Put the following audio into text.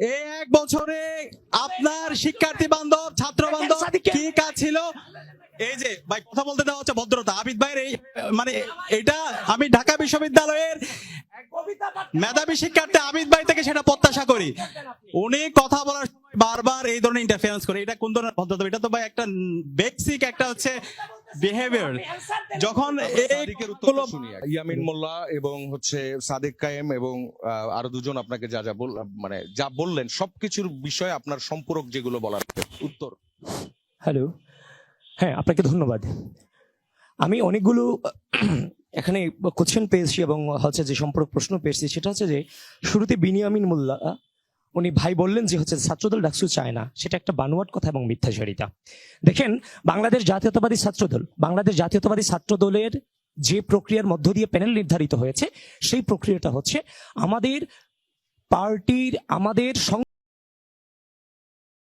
এই এক বছরে আপনার শিক্ষার্থী বান্ধব ছাত্র বান্ধব কি কাজ ছিল? এই যে ভাই কথা বলতে দেওয়া হচ্ছে ভদ্রতা। আবিদ ভাইয়ের এই মানে এটা আমি ঢাকা বিশ্ববিদ্যালয়ের মেধাবী শিক্ষার্থী আবিদ ভাই থেকে সেটা প্রত্যাশা করি। উনি কথা বলার বারবার এই ধরনের ইন্টারফারেন্স করে। এটা কোন ধরনের ভদ্রতা? এটা তো ভাই একটা বেসিক একটা হচ্ছে বিহেভিয়ার যখন। ইয়ামিন মোল্লা এবং হচ্ছে সাদিক কায়েম এবং আহ, আরও দুজন আপনাকে যা যা বল মানে যা বললেন সবকিছুর বিষয়ে আপনার সম্পূরক যেগুলো বলার উত্তর। হ্যালো হ্যাঁ আপনাকে ধন্যবাদ। আমি অনেকগুলো এখানে কোশ্চেন পেয়েছি এবং হচ্ছে যে সম্পর্ক প্রশ্ন পেয়েছি। সেটা হচ্ছে যে শুরুতে বিনিয়ামিন মোল্লা উনি ভাই বললেন যে হচ্ছে ছাত্রদল ডাকসু চায় না। সেটা একটা বানোয়াট কথা এবং মিথ্যাচারিতা দেখেন, বাংলাদেশ জাতীয়তাবাদী ছাত্রদল বাংলাদেশ জাতীয়তাবাদী ছাত্রদলের যে প্রক্রিয়ার মধ্য দিয়ে প্যানেল নির্ধারিত হয়েছে, সেই প্রক্রিয়াটা হচ্ছে আমাদের পার্টির, আমাদের